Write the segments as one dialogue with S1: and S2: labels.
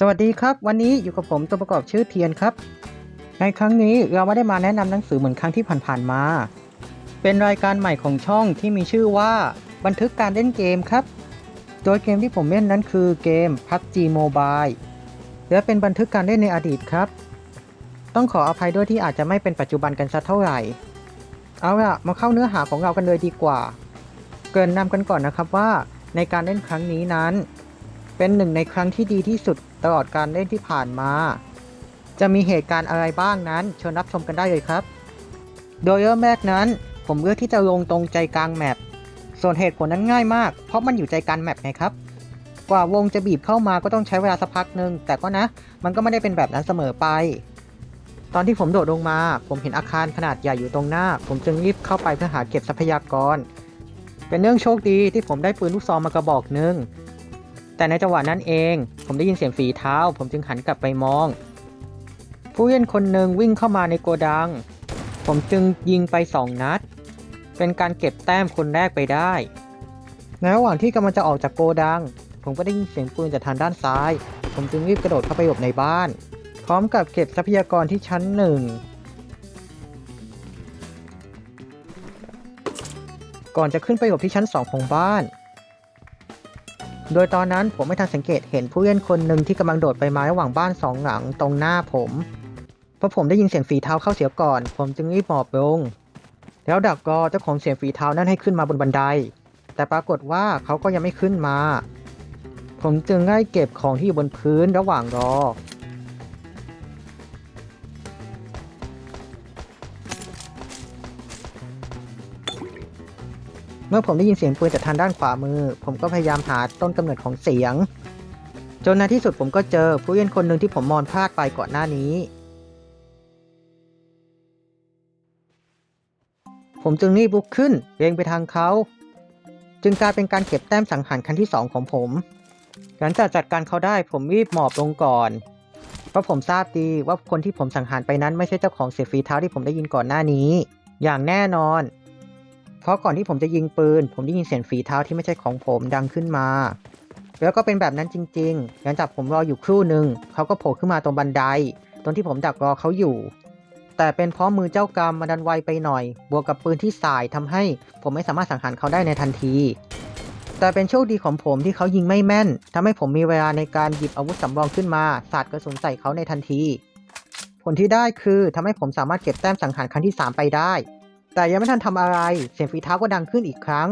S1: สวัสดีครับ วันนี้อยู่กับผมตัวประกอบชื่อเทียนครับ ในครั้งนี้เราไม่ได้มาแนะนำหนังสือเหมือนครั้งที่ผ่านๆมา เป็นรายการใหม่ของช่องที่มีชื่อว่า บันทึกการเล่นเกมครับ โดยเกมที่ผมเล่นนั้นคือเกม PUBG Mobile และเป็นบันทึกการเล่นในอดีตครับ ต้องขออภัยด้วยที่อาจจะไม่เป็นปัจจุบันกันสักเท่าไหร่ เอาล่ะมาเข้าเนื้อหาของเรากันเลยดีกว่า เกริ่นนำกันก่อนนะครับว่าในการเล่นครั้งนี้นั้น เป็นหนึ่งในครั้งที่ดีที่สุด ตลอดการเล่นที่ผ่านมา จะมีเหตุการณ์อะไรบ้างนั้นเชิญรับชมกันได้เลยครับ โดยเริ่มแรกนั้น ผมเลือกที่จะลงตรงใจกลางแมปส่วนเหตุผลนั้นง่ายมาก เพราะมันอยู่ใจกลางแมปไงครับ กว่าวงจะบีบเข้ามาก็ต้องใช้เวลาสักพักหนึ่งแต่ก็นะ มันก็ไม่ได้เป็นแบบนั้นเสมอไป ตอนที่ผมโดดลงมา ผมเห็นอาคารขนาดใหญ่อยู่ตรงหน้า ผมจึงรีบเข้าไปเพื่อหาเก็บทรัพยากร เป็นเรื่องโชคดีที่ผมได้ปืนลูกซองมากระบอกหนึ่ง แต่ในจังหวะนั้นเอง ผมได้ยินเสียงฝีเท้า ผมจึงหันกลับไปมอง ผู้เล่นคนหนึ่งวิ่งเข้ามาในโกดัง ผมจึงยิงไปสองนัด เป็นการเก็บแต้มคนแรกไปได้ ในระหว่างที่กำลังจะออกจากโกดัง ผมก็ได้ยินเสียงปืนจากทางด้านซ้าย ผมจึงรีบกระโดดเข้าไปหลบในบ้าน พร้อมกับเก็บทรัพยากรที่ชั้นหนึ่งก่อนจะขึ้นไปหลบที่ชั้นสองของบ้าน โดยตอนนั้นผมไม่ทันสังเกตเห็นผู้เล่นคนหนึ่งที่กำลังโดดไปมาระหว่างบ้านสองหลังตรงหน้าผมเพราะผมได้ยินเสียงฝีเท้าเข้าเสียก่อน ผมจึงรีบหมอบลง แล้วดักรอเจ้าของเสียงฝีเท้านั้นให้ขึ้นมาบนบันได แต่ปรากฏว่าเขาก็ยังไม่ขึ้นมา ผมจึงได้เก็บของที่อยู่บนพื้นระหว่างรอ มื่อผมได้ยินเสียงปืนจากทางด้านขวามือ ผมก็พยายามหาต้นกำเนิดของเสียง จนในที่สุดผมก็เจอผู้เล่นคนหนึ่งที่ผมมองพลาดไปก่อนหน้านี้ ผมจึงรีบลุกขึ้นเรียงไปทางเขา จึงกลายเป็นการเก็บแต้มสังหารครั้งที่สองของผม หลังจากจัดการเขาได้ผมรีบหมอบลงก่อน เพราะผมทราบดีว่าคนที่ผมสังหารไปนั้นไม่ใช่เจ้าของเสียงฝีเท้าที่ผมได้ยินก่อนหน้านี้ อย่างแน่นอน เพราะก่อนที่ผมจะยิงปืน ผมได้ยินเสียงฝีเท้าที่ไม่ใช่ของผมดังขึ้นมา แล้วก็เป็นแบบนั้นจริงๆหลังจากผมรออยู่ครู่หนึ่งเขาก็โผล่ขึ้นมาตรงบันได ตรงที่ผมดักรอเขาอยู่ แต่เป็นเพราะมือเจ้ากรรมมันดันไวไปหน่อย บวกกับปืนที่สายทำให้ ผมไม่สามารถสังหารเขาได้ในทันที แต่เป็นโชคดีของผมที่เขายิงไม่แม่นทำให้ผมมีเวลาในการหยิบอาวุธสำรองขึ้นมาสาดกระสุนใส่เขาในทันที ผลที่ได้คือทำให้ผมสามารถเก็บแต้มสังหารครั้งที่สามไปได้ แต่ยังไม่ทันทำอะไร เสียงฝีเท้าก็ดังขึ้นอีกครั้ง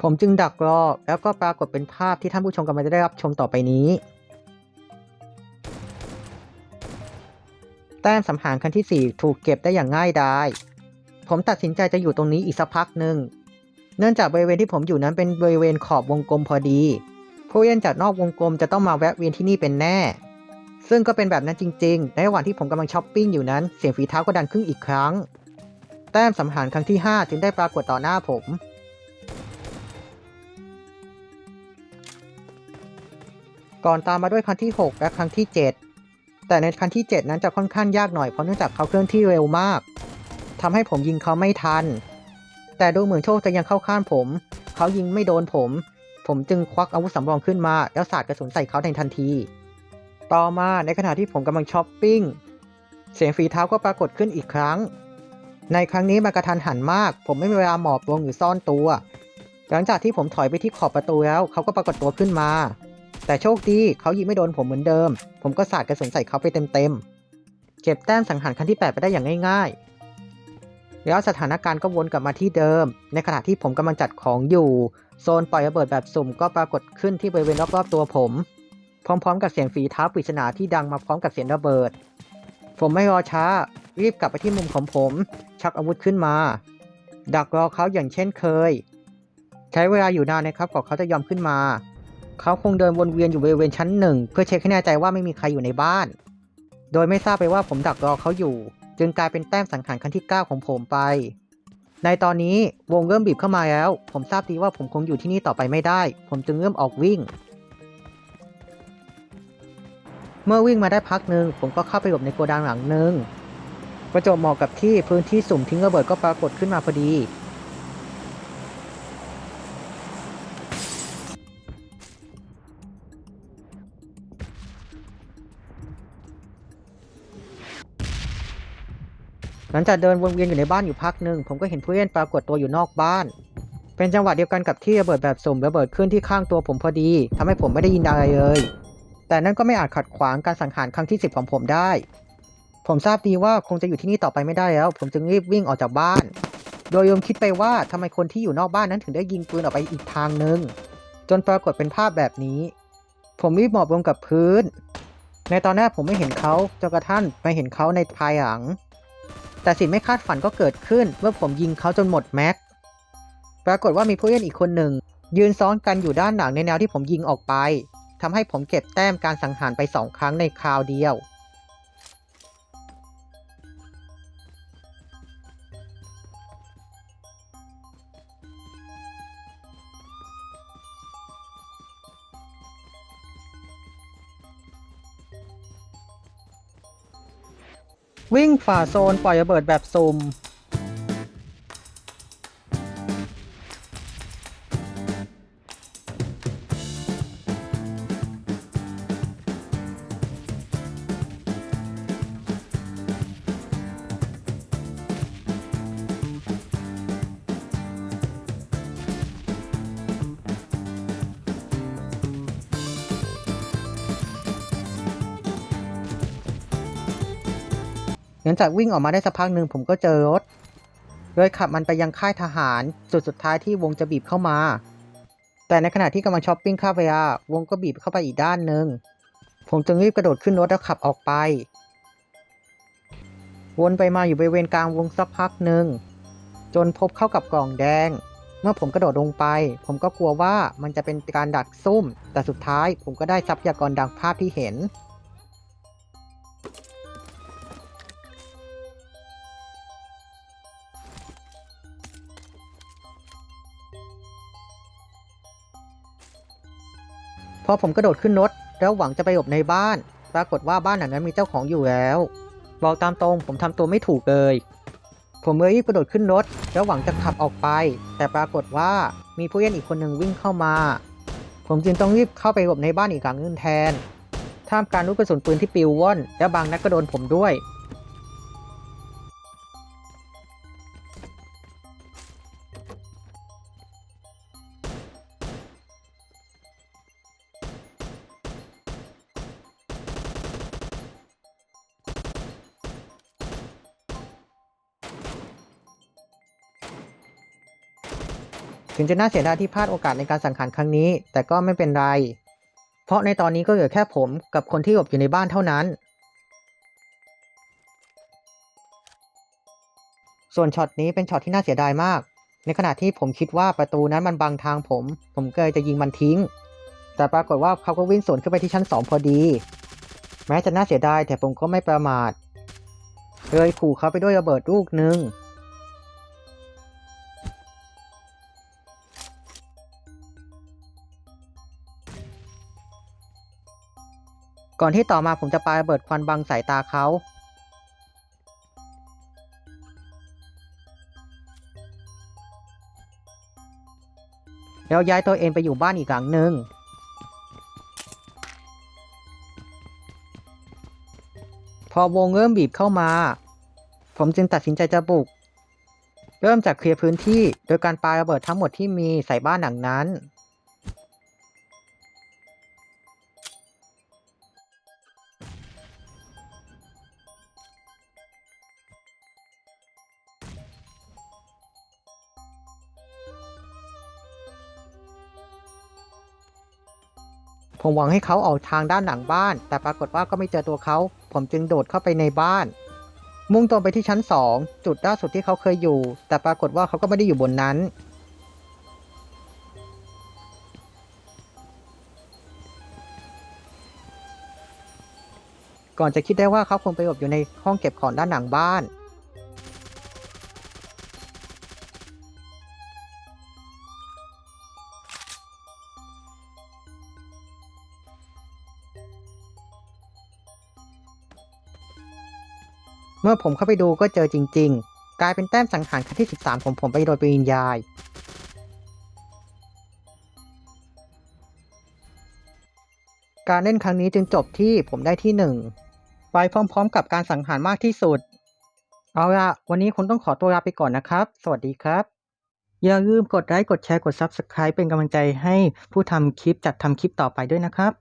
S1: ผมจึงดักรอ แล้วก็ปรากฏเป็นภาพที่ท่านผู้ชมกำลังจะได้รับชมต่อไปนี้ แต้มสังหารครั้งที่ 4 ถูกเก็บได้อย่างง่ายดาย ผมตัดสินใจจะอยู่ตรงนี้อีกสักพักหนึ่ง เนื่องจากบริเวณที่ผมอยู่นั้นเป็นบริเวณขอบวงกลมพอดี ผู้เล่นจากนอกวงกลมจะต้องมาแวะเวียนที่นี่เป็นแน่ ซึ่งก็เป็นแบบนั้นจริง ๆ ในระหว่างที่ผมกำลังช้อปปิ้งอยู่นั้น เสียงฝีเท้าก็ดังขึ้นอีกครั้ง แต้มสังหารครั้งที่ 5 จึงได้ปรากฏต่อหน้าผม ก่อนตามมาด้วยครั้งที่ 6 และครั้งที่ 7 แต่ในครั้งที่ 7 นั้นจะค่อนข้างยากหน่อยเพราะเนื่องจากเขาเคลื่อนที่เร็วมากทำให้ผมยิงเขาไม่ทัน แต่ดูเหมือนโชคจะยังเข้าข้างผม เขายิงไม่โดนผม ผมจึงควักอาวุธสำรองขึ้นมา แล้วสาดกระสุนใส่เขาในทันที ต่อมาในขณะที่ผมกำลังช้อปปิ้งเสียงฝีเท้าก็ปรากฏขึ้นอีกครั้ง ในครั้งนี้มันกระทันหันมาก ผมไม่มีเวลาหมอบลงหรือซ่อนตัว หลังจากที่ผมถอยไปที่ขอบประตูแล้วเขาก็ปรากฏตัวขึ้นมา แต่โชคดีเขายิงไม่โดนผมเหมือนเดิม ผมก็สาดกระสุนใส่เขาไปเต็มๆ เก็บแต้มสังหารครั้งที่ 8 ไปได้อย่างง่ายๆ แล้วสถานการณ์ก็วนกลับมาที่เดิม ในขณะที่ผมกำลังจัดของอยู่ โซนปล่อยระเบิดแบบสุ่มก็ปรากฏขึ้นที่บริเวณรอบๆตัวผม พร้อมๆ กับเสียงฝีเท้าปริศนาที่ดังมาพร้อมกับเสียงระเบิด ผมไม่รอช้ารีบกลับไปที่มุมของผม ชักอาวุธขึ้นมา ดักรอเขาอย่างเช่นเคย ใช้เวลาอยู่นานนะครับกว่าเขาจะยอมขึ้นมา เขาคงเดินวนเวียนอยู่บริเวณชั้นหนึ่งเพื่อเช็คให้แน่ใจว่าไม่มีใครอยู่ในบ้าน โดยไม่ทราบไปว่าผมดักรอเขาอยู่ จึงกลายเป็นแต้มสังหารครั้งที่ 9 ของผมไป ในตอนนี้วงเริ่มบีบเข้ามาแล้ว ผมทราบดีว่าผมคงอยู่ที่นี่ต่อไปไม่ได้ ผมจึงเริ่มออกวิ่งเมื่อวิ่งมาได้พักหนึ่งผมก็เข้าไปหลบในโกดังหลังหนึ่ง ประจบเหมาะกับที่พื้นที่สุ่มทิ้งระเบิดก็ปรากฏขึ้นมาพอดีหลังจากเดินวนเวียนอยู่ในบ้านอยู่พักหนึ่งผมก็เห็นผู้เล่นปรากฏตัวอยู่นอกบ้าน เป็นจังหวะเดียวกันกับที่ระเบิดแบบสุ่มระเบิดขึ้นที่ข้างตัวผมพอดี ทำให้ผมไม่ได้ยินอะไรเลย แต่นั่นก็ไม่อาจขัดขวางการสังหารครั้งที่ 10 ของผมได้ ผมทราบดีว่าคงจะอยู่ที่นี่ต่อไปไม่ได้แล้ว ผมจึงรีบวิ่งออกจากบ้าน โดยยมคิดไปว่าทำไมคนที่อยู่นอกบ้านนั้นถึงได้ยิงปืนออกไปอีกทางหนึ่งจนปรากฏเป็นภาพแบบนี้ ผมรีบหมอบลงกับพื้น ในตอนแรกผมไม่เห็นเขาจนกระทั่งมาเห็นเขาในภายหลัง แต่สิ่งไม่คาดฝันก็เกิดขึ้น เมื่อผมยิงเขาจนหมดแม็ก ปรากฏว่ามีผู้เล่นอีกคนหนึ่ง ยืนซ้อนกันอยู่ด้านหลังในแนวที่ผมยิงออกไปทำให้ผมเก็บแต้มการสังหารไปสองครั้งในคราวเดียว วิ่งฝ่าโซนปล่อยระเบิดแบบซุ่ม หลังจากวิ่งออกมาได้สักพักหนึ่งผมก็เจอรถ โดยขับมันไปยังค่ายทหารจุดสุดท้ายที่วงจะบีบเข้ามา แต่ในขณะที่กำลังช้อปปิ้งข้าวเวลาวงก็บีบเข้าไปอีกด้านหนึ่ง ผมจึงรีบกระโดดขึ้นรถแล้วขับออกไป วนไปมาอยู่บริเวณกลางวงสักพักหนึ่ง จนพบเข้ากับกล่องแดง เมื่อผมกระโดดลงไป ผมก็กลัวว่ามันจะเป็นการดักซุ่ม แต่สุดท้ายผมก็ได้ทรัพยากรดังภาพที่เห็น อผมกระโดดขึ้นรถแล้วหวังจะไปหลบในบ้าน ปรากฏว่าบ้านหลังนั้นมีเจ้าของอยู่แล้วบอกตามตรงผมทำตัวไม่ถูกเลย ผมเลยรีบกระโดดขึ้นรถแล้วหวังจะขับออกไป แต่ปรากฏว่ามีผู้เล่นอีกคนหนึ่งวิ่งเข้ามา ผมจึงต้องรีบเข้าไปหลบในบ้านอีกหลังนึงแทน ท่ามกลางลูกกระสุนปืนที่ปิวว่อนและบางนัดก็โดนผมด้วย ถึงจะน่าเสียดายที่พลาดโอกาสในการสังหารครั้งนี้ แต่ก็ไม่เป็นไร เพราะในตอนนี้ก็เหลือแค่ผมกับคนที่หลบอยู่ในบ้านเท่านั้น ส่วนช็อตนี้เป็นช็อตที่น่าเสียดายมาก ในขณะที่ผมคิดว่าประตูนั้นมันบังทางผม ผมเลยจะยิงมันทิ้ง แต่ปรากฏว่าเขาก็วิ่งสวนขึ้นไปที่ชั้นสองพอดี แม้จะน่าเสียดายแต่ผมก็ไม่ประมาทเลยขู่เขาไปด้วยระเบิดลูกหนึ่ง ก่อนที่ต่อมาผมจะปาระเบิดควันบังสายตาเขา แล้วย้ายตัวเองไปอยู่บ้านอีกหลังหนึ่งพอวงเริ่มบีบเข้ามา ผมจึงตัดสินใจจะบุก เริ่มจากเคลียร์พื้นที่โดยการปาระเบิดทั้งหมดที่มีใส่บ้านหลังนั้น ผมหวังให้เขาออกทางด้านหลังบ้าน แต่ปรากฏว่าก็ไม่เจอตัวเขา ผมจึงโดดเข้าไปในบ้าน มุ่งตรงไปที่ชั้นสองจุดล่าสุดที่เขาเคยอยู่ แต่ปรากฏว่าเขาก็ไม่ได้อยู่บนนั้น ก่อนจะคิดได้ว่าเขาคงไปหลบอยู่ในห้องเก็บของด้านหลังบ้าน เมื่อผมเข้าไปดูก็เจอจริง ๆ กลายเป็นแต้มสังหารครั้งที่ 13 ของผมไปโดยปริยาย การเล่นครั้งนี้จึงจบที่ผมได้ที่หนึ่งไปพร้อมๆ กับการสังหารมากที่สุด เอาละวันนี้คุณต้องขอตัวลาไปก่อนนะครับ สวัสดีครับ อย่าลืมกดไลค์กดแชร์กด Subscribe เป็นกำลังใจให้ผู้ทำคลิปจัดทำคลิปต่อไปด้วยนะครับ